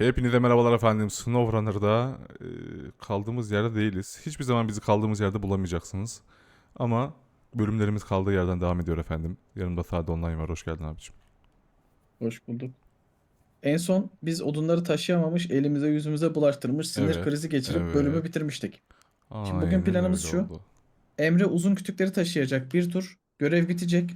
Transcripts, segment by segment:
Hepinize merhabalar efendim. SnowRunner'da e, kaldığımız yerde değiliz. Hiçbir zaman bizi kaldığımız yerde bulamayacaksınız. Ama bölümlerimiz kaldığı yerden devam ediyor efendim. Yanımda Sade Online var. Hoş geldin abiciğim. Hoş bulduk. En son biz odunları taşıyamamış, elimize yüzümüze bulaştırmış, sinir Evet, krizi geçirip evet. bölümü bitirmiştik. bugün Aynen planımız öyle şu. oldu. Emre uzun kütükleri taşıyacak bir tur. Görev bitecek.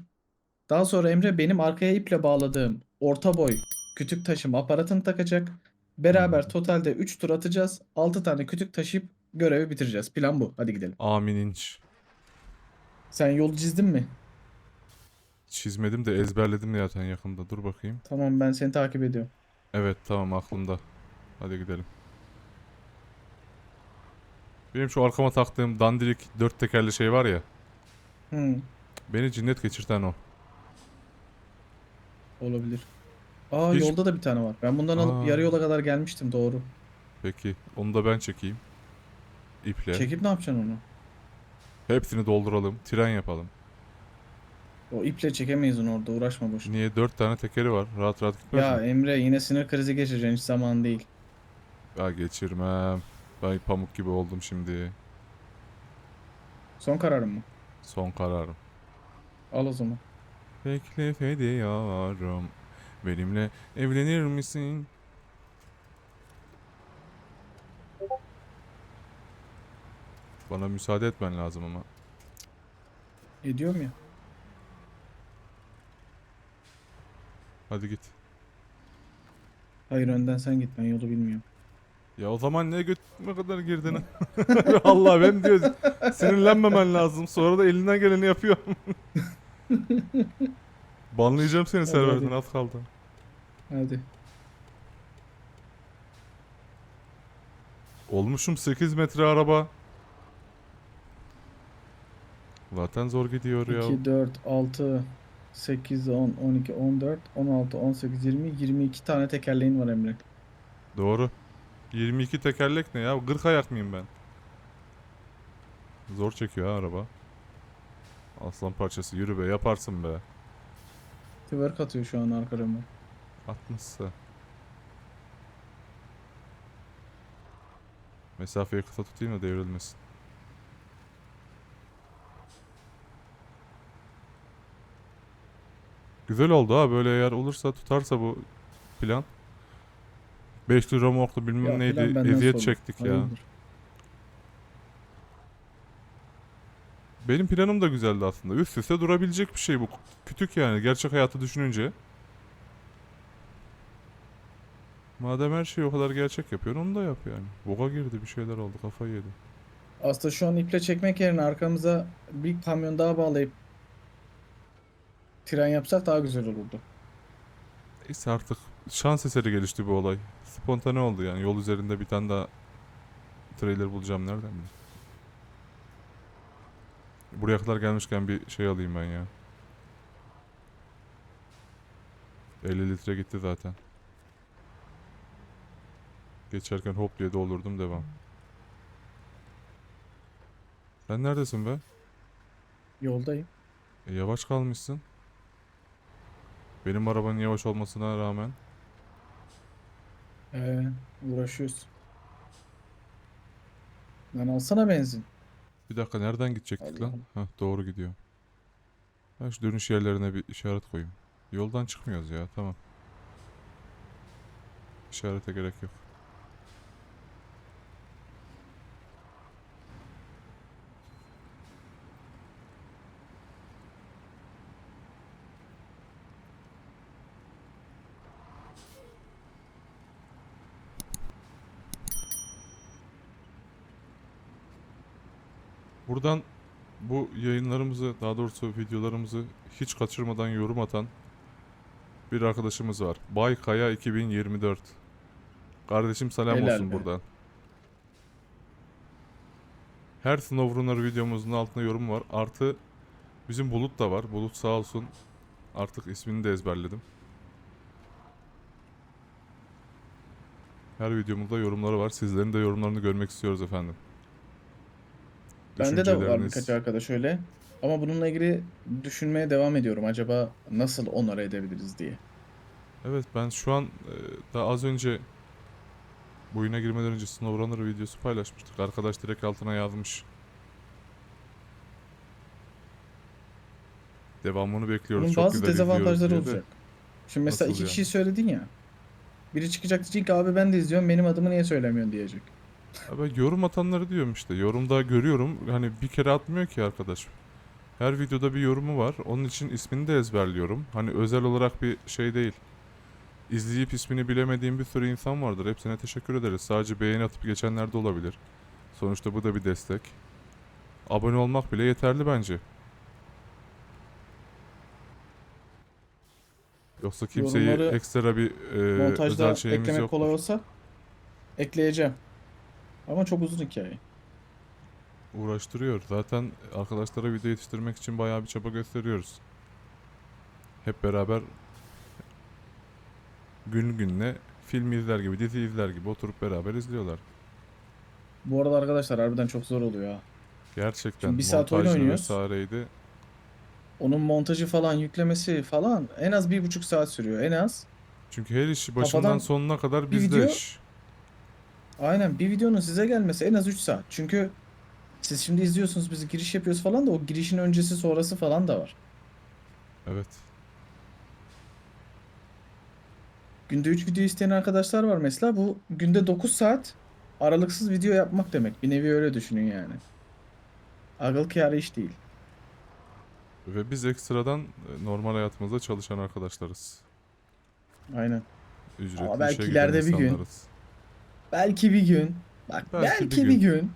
Daha sonra Emre benim arkaya iple bağladığım orta boy kütük taşıma aparatını takacak. Beraber Hmm. totalde 3 tur atacağız. 6 tane kütük taşıyıp görevi bitireceğiz. Plan bu. Hadi gidelim. Amin inç. Sen yol çizdin mi? Çizmedim de ezberledim zaten yakında. Dur bakayım. Tamam ben seni takip ediyorum. Evet tamam aklımda. Hadi gidelim. Benim şu arkama taktığım dandirik dört tekerli şey var ya. Hmm, Beni cinnet geçirten o. olabilir. Aa Hiç- yolda da bir tane var. Ben bundan alıp Aa. yarı yola kadar gelmiştim doğru. Peki onu da ben çekeyim. İple. Çekip ne yapacaksın onu? Hepsini dolduralım. Tren yapalım. O iple çekemeyiz onu orada uğraşma boş. Niye? Dört tane tekeri var. Rahat rahat gitmez Ya mi? Emre yine sinir krizi geçireceksin hiç zaman değil. Ya geçirmem. Ben pamuk gibi oldum şimdi. Son kararım mı? Son kararım. Al o zaman. Teklif ediyorum. Benimle evlenir misin? Bana müsaade etmen lazım ama. Ediyorum ya. Hadi git. Hayır önden sen git ben yolu bilmiyorum. Ya o zaman ne götüme kadar girdin? Allah ben diyor sinirlenmemen lazım. Sonra da elinden geleni yapıyor. Banlayacağım seni serverden az kaldı. Hadi. Olmuşum 8 metre araba. Zaten zor gidiyor ya. 2, 4, 6, 8, 10, 12, 14, 16, 18, 20, 22 tane tekerleğin var Emre. Doğru. 22 tekerlek ne ya? 40 ayak mıyım ben? Zor çekiyor ha araba. Aslan parçası yürü be yaparsın be. Twerk atıyor şu an arka römor. Atmışsa. Mesafeyi kısa tutayım da devrilmesin. Güzel oldu ha böyle eğer olursa tutarsa bu plan. 5 lira morklu bilmem Ya neydi eziyet çektik ya. Hayırdır? Benim planım da güzeldi aslında. Üst üste durabilecek bir şey bu. Kütük yani gerçek hayatı düşününce. Madem her şeyi o kadar gerçek yapıyor onu da yap yani. Boka girdi bir şeyler oldu kafayı yedi. Aslında şu an iple çekmek yerine arkamıza bir kamyon daha bağlayıp tren yapsak daha güzel olurdu. Neyse artık şans eseri gelişti bu olay. Spontane oldu yani yol üzerinde bir tane daha trailer bulacağım nereden bileyim. Buraya kadar gelmişken bir şey alayım ben ya. 50 litre gitti zaten. Geçerken hop diye doldurdum devam. Sen neredesin be? Yoldayım. E, yavaş kalmışsın. Benim arabanın yavaş olmasına rağmen. Ee, uğraşıyoruz. Lan alsana benzin. Bir dakika nereden gidecektik lan? Hah doğru gidiyor. Ben şu dönüş yerlerine bir işaret koyayım. Yoldan çıkmıyoruz ya tamam. İşarete gerek yok. Buradan bu yayınlarımızı, daha doğrusu videolarımızı hiç kaçırmadan yorum atan bir arkadaşımız var. Bay Kaya 2024. Kardeşim selam Helal olsun be. buradan. Her SnowRunner videomuzun altında yorum var. Artı bizim Bulut da var. Bulut sağ olsun. Artık ismini de ezberledim. Her videomuzda yorumları var. Sizlerin de yorumlarını görmek istiyoruz efendim. Bende de var birkaç arkadaş öyle. Ama bununla ilgili düşünmeye devam ediyorum. Acaba nasıl onara edebiliriz diye. Evet ben şu an e, daha az önce bu oyuna girmeden önce SnowRunner videosu paylaşmıştık. Arkadaş direkt altına yazmış. Devamını bekliyoruz. Bunun Çok bazı dezavantajları diye de. olacak. Şimdi mesela Nasıl iki yani? kişiyi söyledin ya. Biri çıkacak diyecek abi ben de izliyorum benim adımı niye söylemiyorsun diyecek. Ben yorum atanları diyorum işte. Yorumda görüyorum. Hani bir kere atmıyor ki arkadaş. Her videoda bir yorumu var. Onun için ismini de ezberliyorum. Hani özel olarak bir şey değil. İzleyip ismini bilemediğim bir sürü insan vardır. Hepsine teşekkür ederiz. Sadece beğeni atıp geçenler de olabilir. Sonuçta bu da bir destek. Abone olmak bile yeterli bence. Yoksa kimseyi Yorumları ekstra bir e, Montajda özel şeyimiz eklemek yok. kolay olsa ekleyeceğim. Ama çok uzun hikaye. uğraştırıyor. Zaten arkadaşlara video yetiştirmek için bayağı bir çaba gösteriyoruz. Hep beraber gün gününe film izler gibi, dizi izler gibi oturup beraber izliyorlar. Bu arada arkadaşlar harbiden çok zor oluyor ha. Gerçekten Şimdi bir saat oyun oynuyoruz. vesaireydi. Onun montajı falan yüklemesi falan en az bir buçuk saat sürüyor. En az. Çünkü her işi başından Kafadan sonuna kadar bizde video- iş. Aynen bir videonun size gelmesi en az 3 saat. Çünkü siz şimdi izliyorsunuz biz giriş yapıyoruz falan da o girişin öncesi sonrası falan da var. Evet. Günde 3 video isteyen arkadaşlar var mesela. Bu günde 9 saat aralıksız video yapmak demek. Bir nevi öyle düşünün yani. Akıl kârı iş değil. Ve biz ekstradan e, normal hayatımızda çalışan arkadaşlarız. Aynen. Ücretli Ama belki işe ileride bir gün- insanlarız. Belki bir gün, bak Belki belki, bir bir, gün. gün.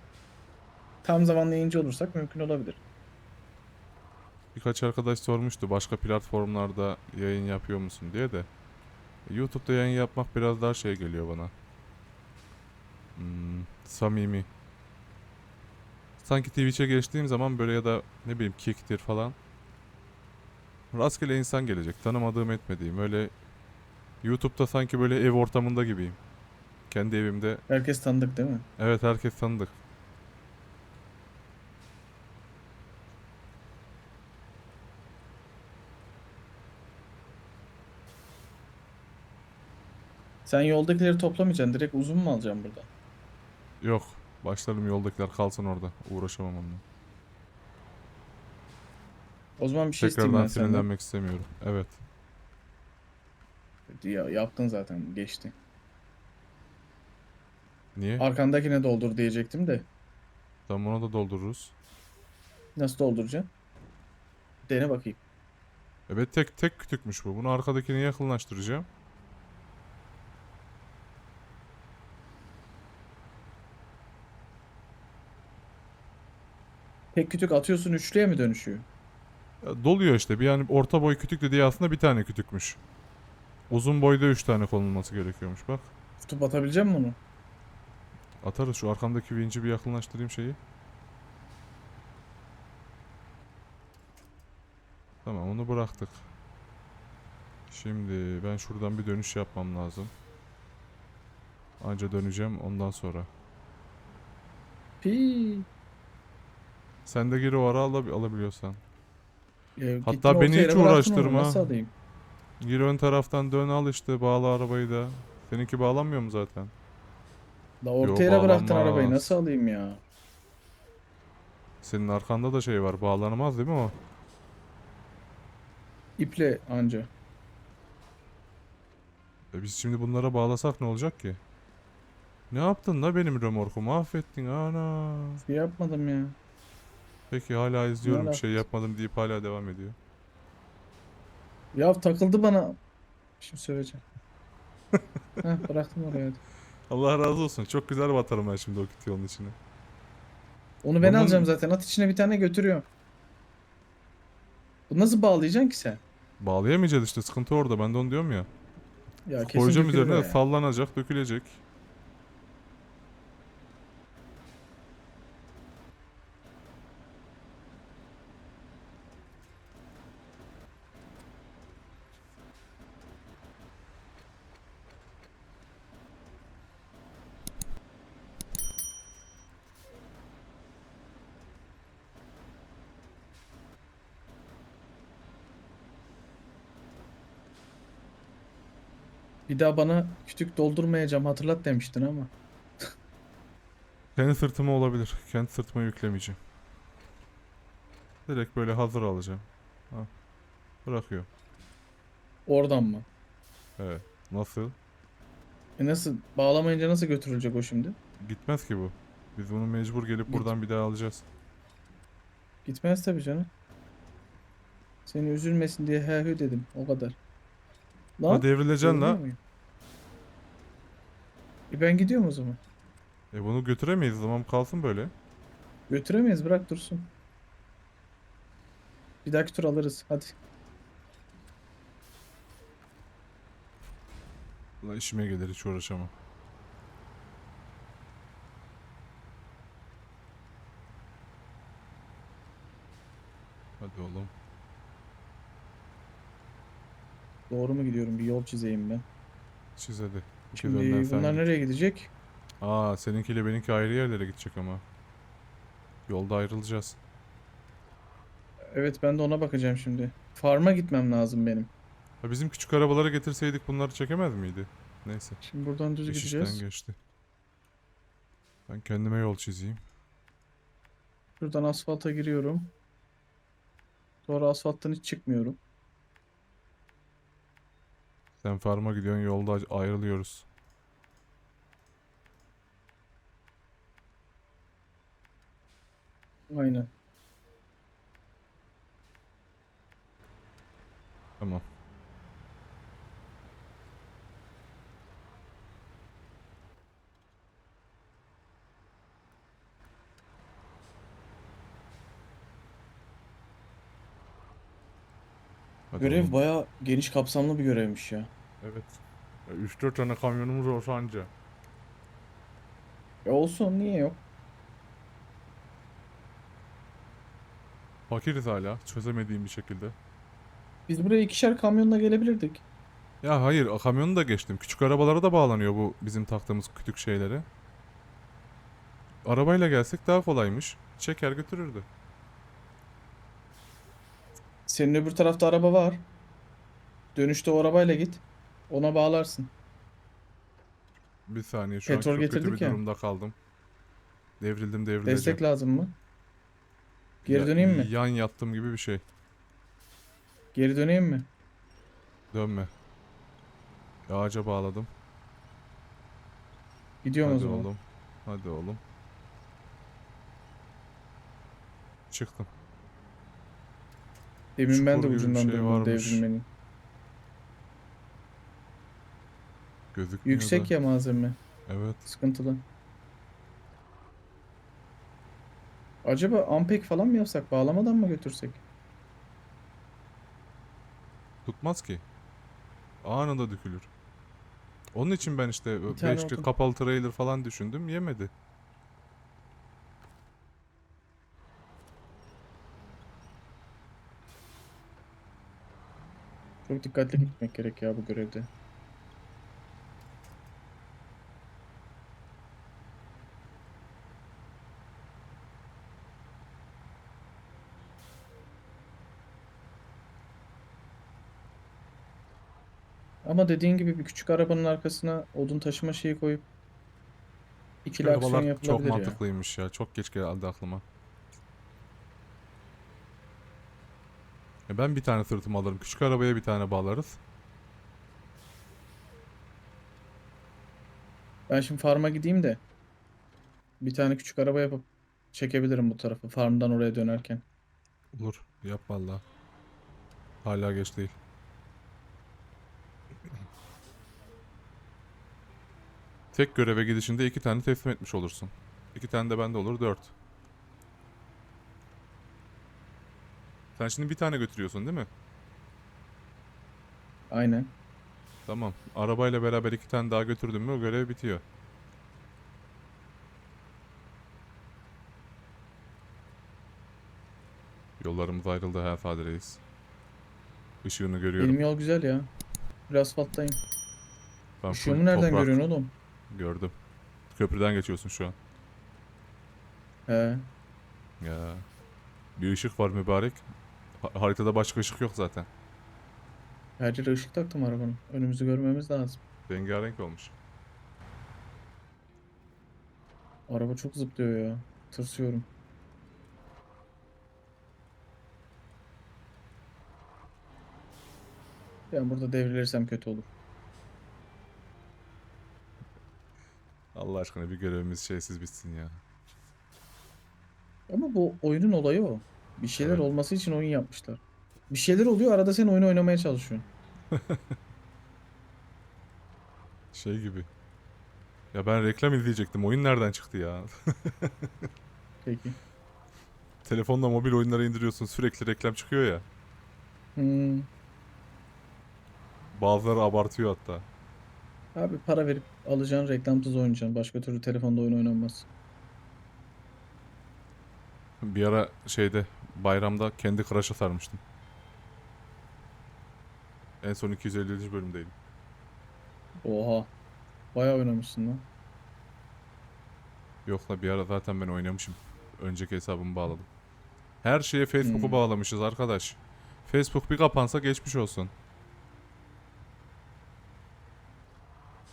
tam zamanlı yayıncı olursak mümkün olabilir. Birkaç arkadaş sormuştu başka platformlarda yayın yapıyor musun diye de. YouTube'da yayın yapmak biraz daha şey geliyor bana. Hmm, samimi. Sanki Twitch'e geçtiğim zaman böyle ya da ne bileyim Kick'tir falan. Rastgele insan gelecek. Tanımadığım etmediğim. Öyle YouTube'da sanki böyle ev ortamında gibiyim. Kendi evimde. Herkes tanıdık değil mi? Evet herkes tanıdık. Sen yoldakileri toplamayacaksın. Direkt uzun mu alacaksın burada? Yok. Başlarım yoldakiler kalsın orada. Uğraşamam onunla. O zaman bir şey isteyeyim Tekrardan ben senden. sinirlenmek istemiyorum. Evet. Ya, yaptın zaten geçti. Niye? Arkandakine doldur diyecektim de. Tamam onu da doldururuz. Nasıl dolduracaksın? Dene bakayım. Evet tek tek kütükmüş bu. Bunu arkadakine yakınlaştıracağım. Tek kütük atıyorsun üçlüye mi dönüşüyor? Ya doluyor işte. Bir yani orta boy kütük dediği aslında bir tane kütükmüş. Uzun boyda üç tane konulması gerekiyormuş bak. Tutup atabilecek misin onu? Atarız şu arkamdaki vinci bir yakınlaştırayım şeyi. Tamam onu bıraktık. Şimdi ben şuradan bir dönüş yapmam lazım. Anca döneceğim ondan sonra. Pi. Sen de geri o ara alabi- alabiliyorsan. Ya, Hatta beni hiç onu, uğraştırma. Alayım? Gir ön taraftan dön al işte bağla arabayı da. Seninki bağlanmıyor mu zaten? La orta Yo, bıraktın bağlanmaz. arabayı nasıl alayım ya? Senin arkanda da şey var bağlanamaz değil mi o? İple anca. E biz şimdi bunlara bağlasak ne olacak ki? Ne yaptın la benim römorku mahvettin ana. Bir şey yapmadım ya. Peki hala izliyorum bir şey yapmadım deyip hala devam ediyor. Ya takıldı bana. Şimdi söyleyeceğim. Heh, bıraktım oraya. hadi. Allah razı olsun çok güzel batarım ben şimdi o kütüğü onun içine. Onu ben Bunun- alacağım zaten. At içine bir tane götürüyorum. Bu nasıl bağlayacaksın ki sen? Bağlayamayacağız işte sıkıntı orada ben de onu diyorum ya. Ya kesin Koyacağım dökülür üzerine o ya. sallanacak dökülecek. Bir daha bana kütük doldurmayacağım hatırlat demiştin ama. Kendi sırtıma olabilir. Kendi sırtıma yüklemeyeceğim. Direkt böyle hazır alacağım. Ha. Bırakıyor. Oradan mı? Evet. Nasıl? E nasıl? Bağlamayınca nasıl götürülecek o şimdi? Gitmez ki bu. Biz bunu mecbur gelip Git. buradan bir daha alacağız. Gitmez tabii canım. Seni üzülmesin diye he hü dedim. O kadar. Lan. Ha devrileceksin la. muyum? E ben gidiyorum o zaman. E bunu götüremeyiz. Tamam kalsın böyle. Götüremeyiz bırak dursun. Bir dahaki tur alırız. Hadi. La işime gelir hiç uğraşamam. Hadi oğlum. Doğru mu gidiyorum? Bir yol çizeyim ben. Çiz hadi. Şimdi dönden sen bunlar git. nereye gidecek? Aa seninkiyle benimki ayrı yerlere gidecek ama. Yolda ayrılacağız. Evet ben de ona bakacağım şimdi. Farm'a gitmem lazım benim. Ha bizim küçük arabaları getirseydik bunları çekemez miydi? Neyse. Şimdi buradan düz iş gideceğiz. geçti. Ben kendime yol çizeyim. Şuradan asfalta giriyorum. Sonra asfalttan hiç çıkmıyorum. Sen farma gidiyorsun yolda ayrılıyoruz. Aynen. Tamam. Hadi Görev bayağı geniş kapsamlı bir görevmiş ya. Evet. 3-4 tane kamyonumuz olsa anca. E olsun niye yok? Fakiriz hala çözemediğim bir şekilde. Biz buraya ikişer kamyonla gelebilirdik. Ya hayır kamyonu da geçtim. Küçük arabalara da bağlanıyor bu bizim taktığımız kütük şeylere. Arabayla gelsek daha kolaymış. Çeker götürürdü. Senin öbür tarafta araba var. Dönüşte o arabayla git. Ona bağlarsın. Bir saniye şu an Petrol çok kötü getirdik bir ya. durumda kaldım. Devrildim devrileceğim. Destek lazım mı? Geri Ya- döneyim mi? Yan yattım gibi bir şey. Geri döneyim mi? Dönme. Ağaca bağladım. Gidiyorum o Hadi zaman. oğlum. Hadi oğlum. Çıktım. Demin ben de Çukur gibi bir ucundan şey varmış. devrilmenin. Gözükmüyor Yüksek da. ya malzeme. Evet. Sıkıntılı. Acaba ampek falan mı yapsak? Bağlamadan mı götürsek? Tutmaz ki. Anında dökülür. Onun için ben işte Bir tane beşli oldu. kapalı trailer falan düşündüm. Yemedi. Çok dikkatli gitmek gerek ya bu görevde. Ama dediğin gibi bir küçük arabanın arkasına odun taşıma şeyi koyup ikili aksiyon Arabalar çok yapılabilir ya. mantıklıymış ya. Çok geç geldi aklıma. E ben bir tane sırtıma alırım. Küçük arabaya bir tane bağlarız. Ben şimdi farma gideyim de bir tane küçük araba yapıp çekebilirim bu tarafı farmdan oraya dönerken. Olur. Yap valla. Hala geç değil. Tek göreve gidişinde iki tane teslim etmiş olursun. İki tane de bende olur dört. Sen şimdi bir tane götürüyorsun değil mi? Aynen. Tamam. Arabayla beraber iki tane daha götürdün mü o görev bitiyor. Yollarımız ayrıldı her Fadi Reis. Işığını görüyorum. Benim yol güzel ya. Bir asfalttayım. Ben Işığımı nereden toprak görüyorsun oğlum? Gördüm. Köprüden geçiyorsun şu an. He. Ya. Bir ışık var mübarek. Ha- haritada başka ışık yok zaten. Her yere ışık taktım arabanın. Önümüzü görmemiz lazım. Rengarenk olmuş. Araba çok zıplıyor ya. Tırsıyorum. Ben burada devrilirsem kötü olur. Allah aşkına bir görevimiz şeysiz bitsin ya. Ama bu oyunun olayı o. Bir şeyler Evet. olması için oyun yapmışlar. Bir şeyler oluyor arada sen oyunu oynamaya çalışıyorsun. Şey gibi. Ya ben reklam izleyecektim. Oyun nereden çıktı ya? Peki. Telefonla mobil oyunları indiriyorsun. Sürekli reklam çıkıyor ya. Hmm. Bazıları abartıyor hatta. Abi para verip alacağın reklamsız oynayacaksın. Başka türlü telefonda oyun oynanmaz. Bir ara şeyde bayramda kendi Crush'a sarmıştım. En son 250. bölümdeydim. Oha. Bayağı oynamışsın lan. Yok la bir ara zaten ben oynamışım. Önceki hesabımı bağladım. Her şeye Facebook'u Hmm. bağlamışız arkadaş. Facebook bir kapansa geçmiş olsun.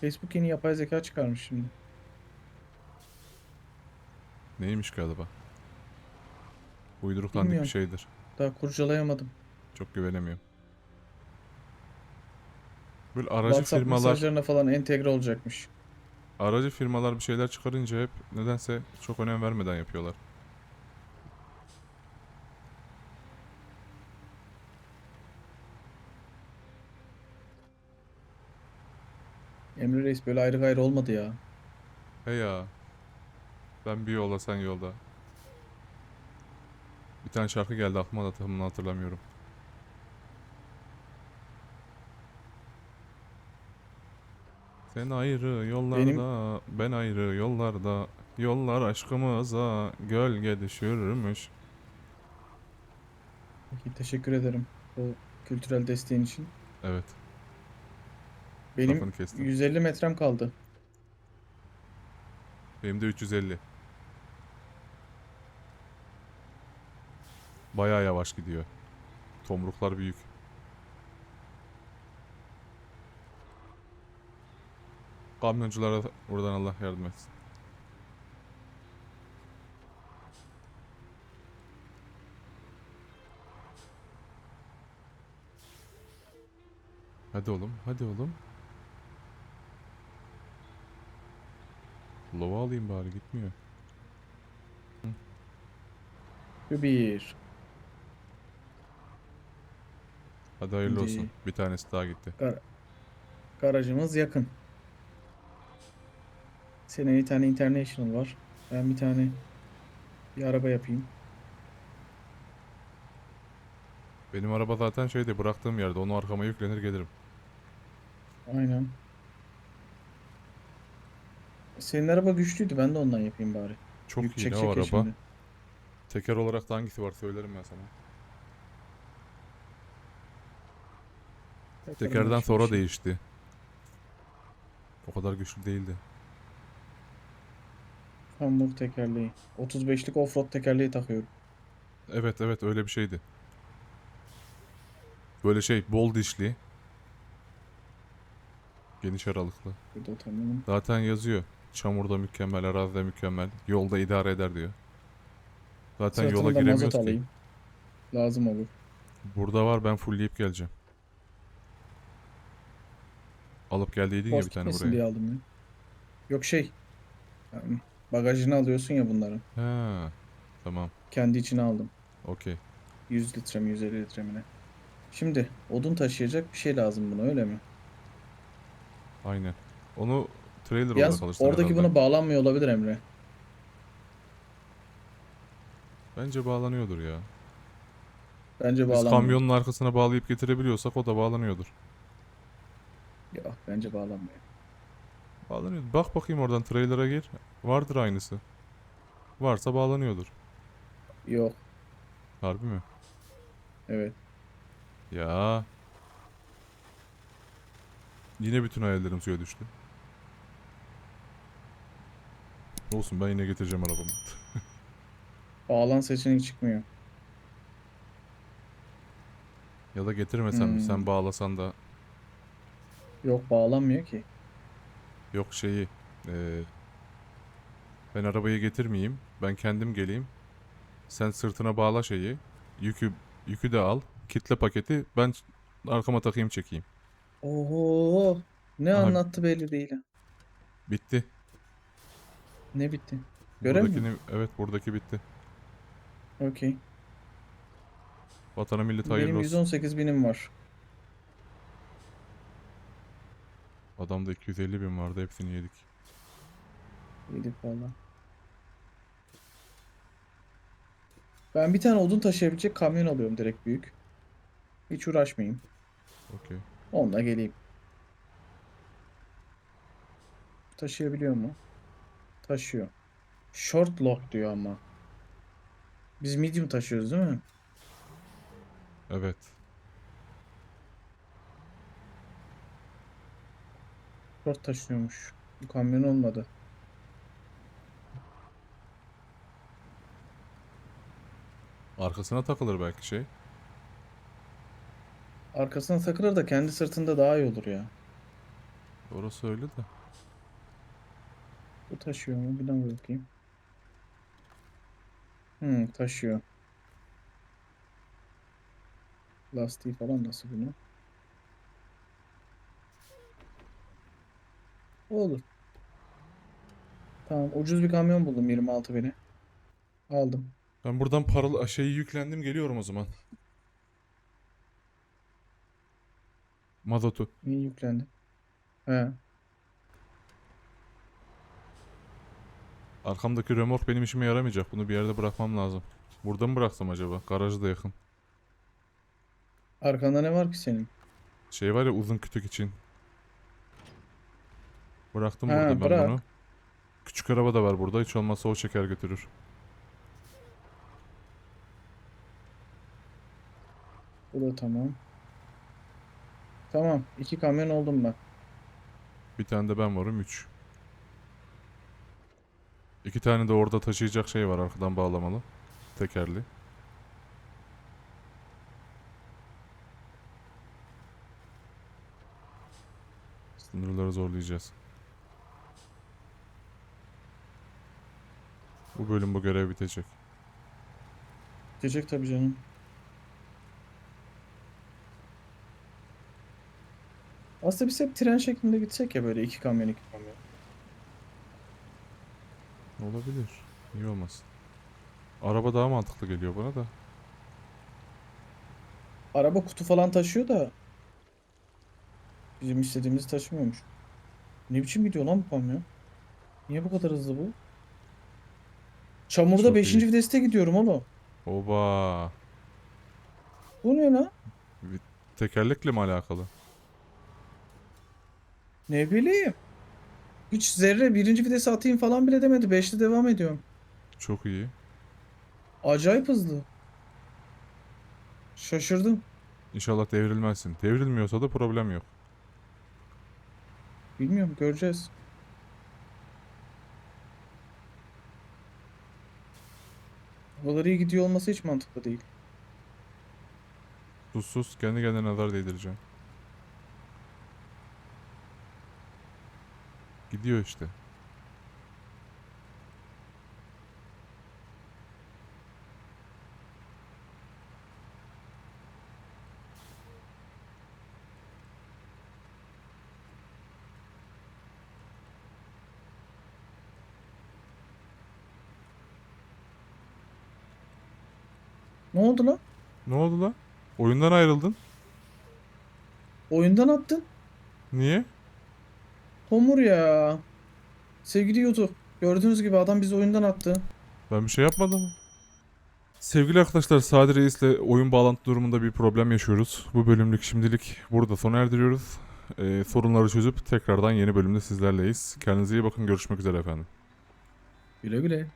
Facebook yeni yapay zeka çıkarmış şimdi. Neymiş galiba? Uyduruk landik bir Bilmiyorum. şeydir. Daha kurcalayamadım. Çok güvenemiyorum. Böyle aracı WhatsApp firmalar, mesajlarına falan entegre olacakmış. aracı firmalar bir şeyler çıkarınca hep nedense çok önem vermeden yapıyorlar. Emre Reis böyle ayrı gayrı olmadı ya. He ya. Ben bir yolda sen yolda. Bir tane şarkı geldi aklıma da tamamını hatırlamıyorum. Sen ayrı yollarda, ben ayrı yollarda. Yollar aşkımıza gölge düşürmüş. Peki, teşekkür ederim o kültürel desteğin için. Evet, Benim lafını kestim. 150 metrem kaldı. Benim de 350. Bayağı yavaş gidiyor. Tomruklar büyük. Kamyonculara da buradan Allah yardım etsin. Hadi oğlum, hadi oğlum. Lova alayım bari gitmiyor. Bu bir. Hadi hayırlı Şimdi- olsun. Bir tanesi daha gitti. Garajımız yakın. Senin bir tane International var. Ben bir tane bir araba yapayım. Benim araba zaten şeyde bıraktığım yerde. Onu arkama yüklenir gelirim. Aynen. Senin araba güçlüydü. Ben de ondan yapayım bari. Çok Yük iyi ne o araba. şimdi. Teker olarak da hangisi var söylerim ben sana. Tekrardan Tekerden sonra değişti. O kadar güçlü değildi. Hamburg tekerleği. 35'lik offroad tekerleği takıyorum. Evet evet öyle bir şeydi. Böyle şey bol dişli. Geniş aralıklı. Burada tamam. Zaten yazıyor. Çamurda mükemmel, arazide mükemmel. Yolda idare eder diyor. Zaten yola Sırtına da giremiyoruz ki. alayım. Lazım olur. Burada var ben fullleyip geleceğim. Alıp geldiydin ya Boş bir tane gitmesin buraya. diye aldım ya. Yok şey. Bagajını alıyorsun ya bunların. Ha, tamam. Kendi içine aldım. Okey. 100 litre mi 150 litre mi ne? Şimdi odun taşıyacak bir şey lazım buna öyle mi? Aynen. Onu trailer alırsın oradaki herhalde. buna bağlanmıyor olabilir Emre. Bence bağlanıyordur ya. Bence Biz bağlanmıyor. kamyonun arkasına bağlayıp getirebiliyorsak o da bağlanıyordur. Yok bence bağlanmıyor. Bağlanıyor. Bak bakayım oradan trailer'a gir. Vardır aynısı. Varsa bağlanıyordur. Yok. Harbi mi? Evet. Ya. Yine bütün hayallerim suya düştü. Olsun ben yine getireceğim arabamı. Bağlan seçeneği çıkmıyor. Ya da getirmesem mi? Sen Hmm. bağlasan da Yok bağlanmıyor ki. yok şeyi. eee, Ben arabayı getirmeyeyim. Ben kendim geleyim. Sen sırtına bağla şeyi. Yükü yükü de al. Kitle paketi. Ben arkama takayım çekeyim. Oho. Ne Aha. anlattı belli değil. Bitti. Ne bitti? Görev mi? Evet buradaki bitti. Okey. Vatana millet hayırlı Benim olsun. 118 binim var. Adamda 250 bin vardı hepsini yedik. Yedik valla. Ben bir tane odun taşıyabilecek kamyon alıyorum direkt büyük. Hiç uğraşmayayım. Okey. Onunla geleyim. Taşıyabiliyor mu? Taşıyor. Short lock diyor ama. Biz medium taşıyoruz değil mi? Evet. Short taşıyormuş. Bu kamyon olmadı. Arkasına takılır belki şey. Arkasına takılır da kendi sırtında daha iyi olur ya. Orası öyle de. Bu taşıyor mu? Bir daha bakayım. Hmm, taşıyor. Lastiği falan nasıl bunu? Olur. Tamam, ucuz bir kamyon buldum 26 bini. Aldım. Ben buradan paralı şeyi yüklendim geliyorum o zaman. Mazotu. İyi yüklendi. He. Arkamdaki remork benim işime yaramayacak. Bunu bir yerde bırakmam lazım. Burada mı bıraksam acaba? Garajı da yakın. Arkanda ne var ki senin? Şey var ya uzun kütük için. Bıraktım Ha, burada ben bırak. bunu. Küçük araba da var burada. Hiç olmazsa o çeker götürür. Bu da tamam. Tamam. iki kamyon oldum ben. Bir tane de ben varım. Üç. İki tane de orada taşıyacak şey var arkadan bağlamalı. Tekerli. Sınırları zorlayacağız. Bu bölüm bu görev bitecek. Gidecek tabii canım. Aslında biz hep tren şeklinde gitsek ya böyle iki kamyon iki kamyon. Olabilir. Niye olmasın? Araba daha mantıklı geliyor bana da. Araba kutu falan taşıyor da bizim istediğimizi taşımıyormuş. Ne biçim gidiyor lan bu kamyon? Niye bu kadar hızlı bu? Çamurda Çok 5. iyi. viteste gidiyorum oğlum. Oba. Bu ne lan? Tekerlekle mi alakalı? Ne bileyim. Hiç zerre birinci vitese atayım falan bile demedi. 5'te devam ediyorum. Çok iyi. Acayip hızlı. Şaşırdım. İnşallah devrilmezsin. Devrilmiyorsa da problem yok. Bilmiyorum göreceğiz. Havaları iyi gidiyor olması hiç mantıklı değil. Sus sus kendi kendine nazar değdireceğim. Gidiyor işte. Ne oldu lan? Ne oldu lan? Oyundan ayrıldın. Oyundan attın. Niye? Homur ya. Sevgili YouTube. Gördüğünüz gibi adam bizi oyundan attı. Ben bir şey yapmadım. Sevgili arkadaşlar Sadi Reis'le oyun bağlantı durumunda bir problem yaşıyoruz. Bu bölümlük şimdilik burada sona erdiriyoruz. Ee, sorunları çözüp tekrardan yeni bölümde sizlerleyiz. Kendinize iyi bakın. Görüşmek üzere efendim. Güle güle.